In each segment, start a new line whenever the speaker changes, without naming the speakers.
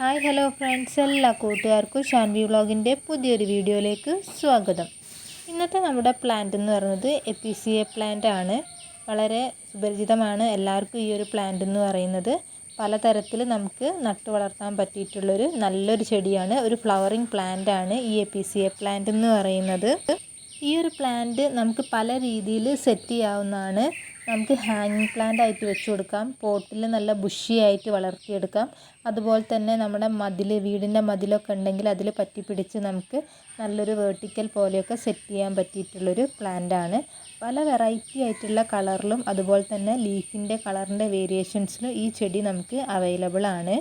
Hi hello friends. എല്ലാ കൂട്ടുകാർക്കും ഷാൻവി വ്ളോഗിന്റെ പുതിയൊരു വീഡിയോയിലേക്ക് സ്വാഗതം. ഇന്നത്തെ നമ്മുടെ പ്ലാന്റ് എന്ന് പറയുന്നത് എപ്പിസിയ പ്ലാന്റ് ആണ്. വളരെ സുപരിചിതമാണ് എല്ലാവർക്കും ഈ ഒരു പ്ലാന്റ് എന്ന് പറയുന്നത്. പലതരത്തിൽ നമുക്ക് നട്ടു വളർത്താൻ പറ്റിയിട്ടുള്ളൊരു നല്ലൊരു ചെടിയാണ്. ഒരു ഫ്ലവറിങ് പ്ലാന്റ് ആണ് ഈ എപ്പിസിയ പ്ലാന്റ് എന്ന് പറയുന്നത്. ഈ ഒരു പ്ലാന്റ് നമുക്ക് പല രീതിയിൽ സെറ്റ് ചെയ്യാവുന്നതാണ്. നമുക്ക് ഹാങ്ങിങ് പ്ലാന്റ് ആയിട്ട് വെച്ച് കൊടുക്കാം. പോട്ടിൽ നല്ല ബുഷിയായിട്ട് വളർത്തിയെടുക്കാം. അതുപോലെ തന്നെ നമ്മുടെ മതിൽ വീടിന്റെ മതിലൊക്കെ ഉണ്ടെങ്കിൽ അതിൽ പറ്റി പിടിച്ച് നമുക്ക് നല്ലൊരു വേർട്ടിക്കൽ പോലെയൊക്കെ സെറ്റ് ചെയ്യാൻ പറ്റിയിട്ടുള്ളൊരു ആണ്. പല വെറൈറ്റി ആയിട്ടുള്ള കളറിലും അതുപോലെ തന്നെ ലീഫിന്റെ കളറിന്റെ വേരിയേഷൻസിലും ഈ ചെടി നമുക്ക് അവൈലബിൾ ആണ്.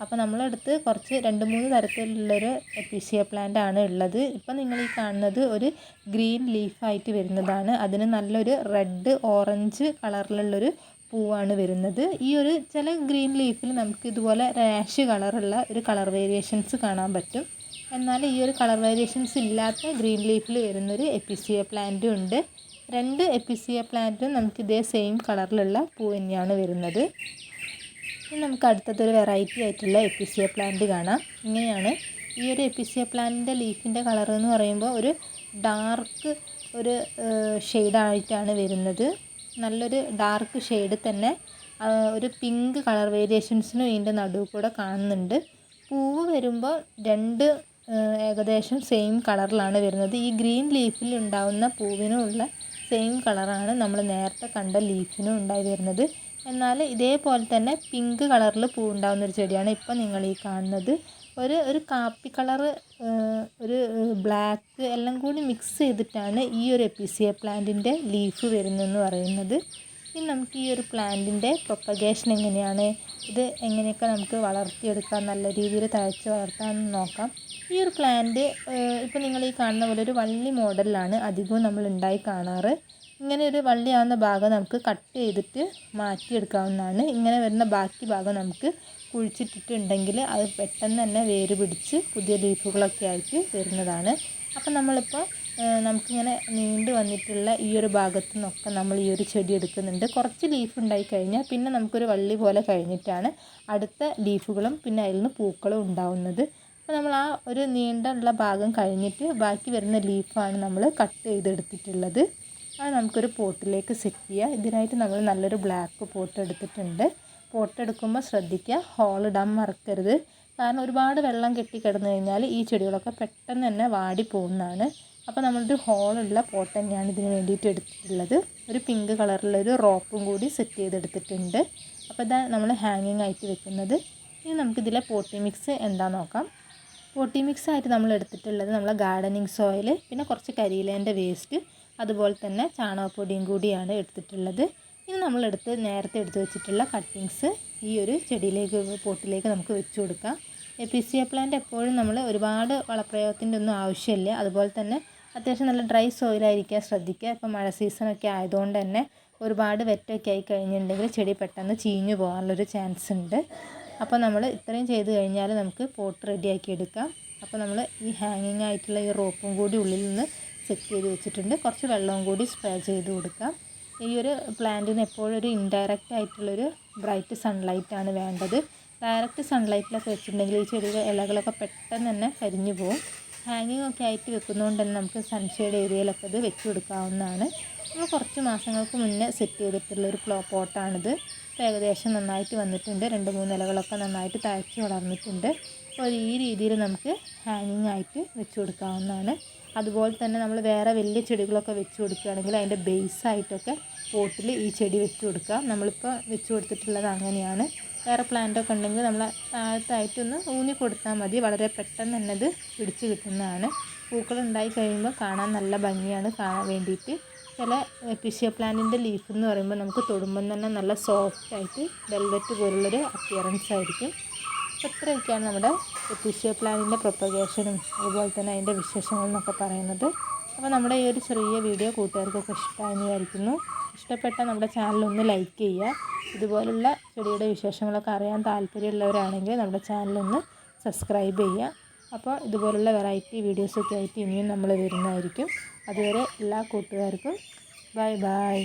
അപ്പോൾ നമ്മളടുത്ത് കുറച്ച് രണ്ട് മൂന്ന് തരത്തിലുള്ളൊരു എപ്പിസിയ പ്ലാന്റ് ആണ് ഉള്ളത്. ഇപ്പം നിങ്ങൾ ഈ കാണുന്നത് ഒരു ഗ്രീൻ ലീഫായിട്ട് വരുന്നതാണ്. അതിന് നല്ലൊരു റെഡ് ഓറഞ്ച് കളറിലുള്ളൊരു പൂവാണ് വരുന്നത്. ഈ ഒരു ചില ഗ്രീൻ ലീഫിൽ നമുക്ക് ഇതുപോലെ റാഷ് കളറുള്ള ഒരു കളർ വേരിയേഷൻസ് കാണാൻ പറ്റും. എന്നാൽ ഈ ഒരു കളർ വേരിയേഷൻസ് ഇല്ലാത്ത ഗ്രീൻ ലീഫിൽ വരുന്നൊരു എപ്പിസിയ പ്ലാന്റും ഉണ്ട്. രണ്ട് എപ്പിസിയ പ്ലാന്റും നമുക്ക് ഇതേ സെയിം കളറിലുള്ള പൂ തന്നെയാണ് വരുന്നത്. ഇനി നമുക്ക് അടുത്തതൊരു വെറൈറ്റി ആയിട്ടുള്ള എപ്പിസിയ പ്ലാന്റ് കാണാം. ഇങ്ങനെയാണ് ഈ ഒരു എപ്പിസിയ പ്ലാന്റിന്റെ ലീഫിന്റെ കളർ എന്ന് പറയുമ്പോൾ ഒരു ഡാർക്ക് ഒരു ഷെയ്ഡായിട്ടാണ് വരുന്നത്. നല്ലൊരു ഡാർക്ക് ഷെയ്ഡ് തന്നെ ഒരു പിങ്ക് കളർ വേരിയേഷൻസിനും ഇതിന്റെ നടുവ് കൂടെ കാണുന്നുണ്ട്. പൂവ് വരുമ്പോൾ രണ്ട് ഏകദേശം സെയിം കളറിലാണ് വരുന്നത്. ഈ ഗ്രീൻ ലീഫിൽ ഉണ്ടാവുന്ന പൂവിനുമുള്ള സെയിം കളറാണ് നമ്മൾ നേരത്തെ കണ്ട ലീഫിനും ഉണ്ടായി വരുന്നത്. എന്നാൽ ഇതേപോലെ തന്നെ പിങ്ക് കളറിൽ പൂ ഉണ്ടാകുന്ന ഒരു ചെടിയാണ് ഇപ്പം നിങ്ങൾ ഈ കാണുന്നത്. ഒരു ഒരു കാപ്പി കളറ് ഒരു ബ്ലാക്ക് എല്ലാം കൂടി മിക്സ് ചെയ്തിട്ടാണ് ഈ ഒരു എപ്പിസിയ പ്ലാന്റിന്റെ ലീഫ് വരുന്നതെന്ന് പറയുന്നത്. ഇനി നമുക്ക് ഈ ഒരു പ്ലാന്റിന്റെ പ്രൊപ്പഗേഷൻ എങ്ങനെയാണ്? ഇത് എങ്ങനെയൊക്കെ നമുക്ക് വളർത്തിയെടുക്കാൻ നല്ല രീതിയിൽ തഴച്ച് വളർത്താമെന്ന് നോക്കാം. ഈ ഒരു പ്ലാന്റ് ഇപ്പോൾ നിങ്ങൾ ഈ കാണുന്ന പോലെ ഒരു വള്ളി മോഡലിലാണ് അധികവും നമ്മൾ ഉണ്ടായി കാണാറ്. ഇങ്ങനെ ഒരു വള്ളിയാവുന്ന ഭാഗം നമുക്ക് കട്ട് ചെയ്തിട്ട് മാറ്റിയെടുക്കാവുന്നതാണ്. ഇങ്ങനെ വരുന്ന ബാക്കി ഭാഗം നമുക്ക് കുഴിച്ചിട്ടിട്ടുണ്ടെങ്കിൽ അത് പെട്ടെന്ന് തന്നെ വേര് പിടിച്ച് പുതിയ ലീഫുകളൊക്കെ ആയിട്ട് വരുന്നതാണ്. അപ്പം നമ്മളിപ്പോൾ നമുക്കിങ്ങനെ നീണ്ടു വന്നിട്ടുള്ള ഈ ഒരു ഭാഗത്തു നിന്നൊക്കെ നമ്മൾ ഈ ഒരു ചെടി എടുക്കുന്നുണ്ട്. കുറച്ച് ലീഫ് ഉണ്ടായി കഴിഞ്ഞാൽ പിന്നെ നമുക്കൊരു വള്ളി പോലെ കഴിഞ്ഞിട്ടാണ് അടുത്ത ലീഫുകളും പിന്നെ അതിൽ നിന്ന് പൂക്കളും ഉണ്ടാവുന്നത്. അപ്പോൾ നമ്മൾ ആ ഒരു നീണ്ടുള്ള ഭാഗം കഴിഞ്ഞിട്ട് ബാക്കി വരുന്ന ലീഫാണ് നമ്മൾ കട്ട് ചെയ്തെടുത്തിട്ടുള്ളത്. അത് നമുക്കൊരു പോട്ടിലേക്ക് സെറ്റ് ചെയ്യുക ഇതിനായിട്ട് നമ്മൾ നല്ലൊരു ബ്ലാക്ക് പോട്ട് എടുത്തിട്ടുണ്ട്. പോട്ട് എടുക്കുമ്പോൾ ശ്രദ്ധിക്കുക ഹോൾ ഇടാൻ മറക്കരുത്. കാരണം ഒരുപാട് വെള്ളം കെട്ടി കിടന്നു കഴിഞ്ഞാൽ ഈ ചെടികളൊക്കെ പെട്ടെന്ന് തന്നെ വാടി പോകുന്നതാണ്. അപ്പോൾ നമ്മളൊരു ഹോളുള്ള പോട്ട് തന്നെയാണ് ഇതിന് വേണ്ടിയിട്ട് എടുത്തിട്ടുള്ളത്. ഒരു പിങ്ക് കളറിലൊരു റോപ്പും കൂടി സെറ്റ് ചെയ്തെടുത്തിട്ടുണ്ട്. അപ്പോൾ ഇതാ നമ്മൾ ഹാങ്ങിങ് ആയിട്ട് വെക്കുന്നത്. ഇനി നമുക്കിതിലെ പോട്ടി മിക്സ് എന്താ നോക്കാം. പോട്ടി മിക്സ് ആയിട്ട് നമ്മൾ എടുത്തിട്ടുള്ളത് നമ്മളെ ഗാർഡനിങ് സോയിൽ പിന്നെ കുറച്ച് കരിയിലേന്റെ വേസ്റ്റ് അതുപോലെ തന്നെ ചാണകപ്പൊടിയും കൂടിയാണ് എടുത്തിട്ടുള്ളത്. ഇനി നമ്മളെടുത്ത് നേരത്തെ എടുത്തു വെച്ചിട്ടുള്ള കട്ടിങ്സ് ഈ ഒരു ചെടിയിലേക്ക് പോട്ടിലേക്ക് നമുക്ക് വെച്ച് കൊടുക്കാം. എപ്പിസിയ പ്ലാന്റ് എപ്പോഴും നമ്മൾ ഒരുപാട് വളപ്രയോഗത്തിന്റെ ഒന്നും ആവശ്യമില്ല. അതുപോലെ തന്നെ അത്യാവശ്യം നല്ല ഡ്രൈ സോയിലായിരിക്കാൻ ശ്രദ്ധിക്കുക. ഇപ്പം മഴ സീസണൊക്കെ ആയതുകൊണ്ട് തന്നെ ഒരുപാട് വെറ്റൊക്കെ ആയി കഴിഞ്ഞിട്ടുണ്ടെങ്കിൽ ചെടി പെട്ടെന്ന് ചീഞ്ഞു പോകാനുള്ളൊരു ചാൻസ് ഉണ്ട്. അപ്പോൾ നമ്മൾ ഇത്രയും ചെയ്ത് കഴിഞ്ഞാൽ നമുക്ക് പോട്ട് റെഡിയാക്കി എടുക്കാം. അപ്പോൾ നമ്മൾ ഈ ഹാങ്ങിങ് ആയിട്ടുള്ള ഈ റോപ്പും കൂടി ഉള്ളിൽ നിന്ന് സെറ്റ് ചെയ്ത് വെച്ചിട്ടുണ്ട്. കുറച്ച് വെള്ളവും കൂടി സ്പ്രേ ചെയ്ത് കൊടുക്കാം. ഈ ഒരു പ്ലാന്റിന് എപ്പോഴും ഒരു ഇൻഡയറക്റ്റ് ആയിട്ടുള്ളൊരു ബ്രൈറ്റ് സൺലൈറ്റാണ് വേണ്ടത്. ഡയറക്റ്റ് സൺലൈറ്റിലൊക്കെ വെച്ചിട്ടുണ്ടെങ്കിൽ ഈ ചെടിയുടെ ഇലകളൊക്കെ പെട്ടെന്ന് തന്നെ കരിഞ്ഞു പോകും ഹാങ്ങിങ് ഒക്കെ ആയിട്ട് വെക്കുന്നതുകൊണ്ട് തന്നെ നമുക്ക് സൺഷെയ്ഡ് ഏരിയയിലൊക്കെ ഇത് വെച്ച് കൊടുക്കാവുന്നതാണ്. നമ്മൾ കുറച്ച് മാസങ്ങൾക്ക് മുന്നേ സെറ്റ് ചെയ്തിട്ടുള്ള ഒരു ഫ്ലോ പോട്ടാണിത് ഏകദേശം നന്നായിട്ട് വന്നിട്ടുണ്ട്. രണ്ട് മൂന്ന് ഇലകളൊക്കെ നന്നായിട്ട് തഴച്ച് വളർന്നിട്ടുണ്ട്. അപ്പോൾ ഈ രീതിയിൽ നമുക്ക് ഹാങ്ങിങ് ആയിട്ട് വെച്ച് കൊടുക്കാവുന്നതാണ്. അതുപോലെ തന്നെ നമ്മൾ വേറെ വലിയ ചെടികളൊക്കെ വെച്ച് കൊടുക്കുകയാണെങ്കിൽ അതിന്റെ ബേസായിട്ടൊക്കെ പോട്ടിൽ ഈ ചെടി വെച്ച് കൊടുക്കാം. നമ്മളിപ്പോൾ വെച്ച് കൊടുത്തിട്ടുള്ളത് അങ്ങനെയാണ്. വേറെ പ്ലാന്റൊക്കെ ഉണ്ടെങ്കിൽ നമ്മൾ താഴത്തായിട്ടൊന്ന് ഊന്നി കൊടുത്താൽ മതി. വളരെ പെട്ടെന്ന് തന്നെ അത് പിടിച്ച് കിട്ടുന്നതാണ്. പൂക്കൾ ഉണ്ടായി കഴിയുമ്പോൾ കാണാൻ നല്ല ഭംഗിയാണ് കാണാൻ വേണ്ടിയിട്ട്. ചില പിഷ്യ പ്ലാന്റിന്റെ ലീഫ് എന്ന് പറയുമ്പോൾ നമുക്ക് തൊടുമ്പം തന്നെ നല്ല സോഫ്റ്റ് ആയിട്ട് വെൽവെറ്റ് പോലുള്ളൊരു അപ്പിയറൻസ് ആയിരിക്കും. ഇത്രയൊക്കെയാണ് നമ്മുടെ ഒഫീഷ്യൽ പ്ലാനിന്റെ പ്രൊപ്പഗേഷനും അതുപോലെ തന്നെ അതിന്റെ വിശേഷങ്ങൾ എന്നൊക്കെ പറയുന്നത്. അപ്പോൾ നമ്മുടെ ഈ ഒരു ചെറിയ വീഡിയോ കൂട്ടുകാർക്കൊക്കെ ഇഷ്ടമായെന്ന് വിചാരിക്കുന്നു. ഇഷ്ടപ്പെട്ട നമ്മുടെ ചാനൽ ഒന്ന് ലൈക്ക് ചെയ്യുക. ഇതുപോലുള്ള ചെടിയുടെ വിശേഷങ്ങളൊക്കെ അറിയാൻ താല്പര്യമുള്ളവരാണെങ്കിൽ നമ്മുടെ ചാനലൊന്ന് സബ്സ്ക്രൈബ് ചെയ്യുക. അപ്പോൾ ഇതുപോലുള്ള വെറൈറ്റി വീഡിയോസൊക്കെ ആയിട്ട് ഇനിയും നമ്മൾ വരുന്നതായിരിക്കും. അതുവരെ എല്ലാ കൂട്ടുകാർക്കും ബൈ ബൈ.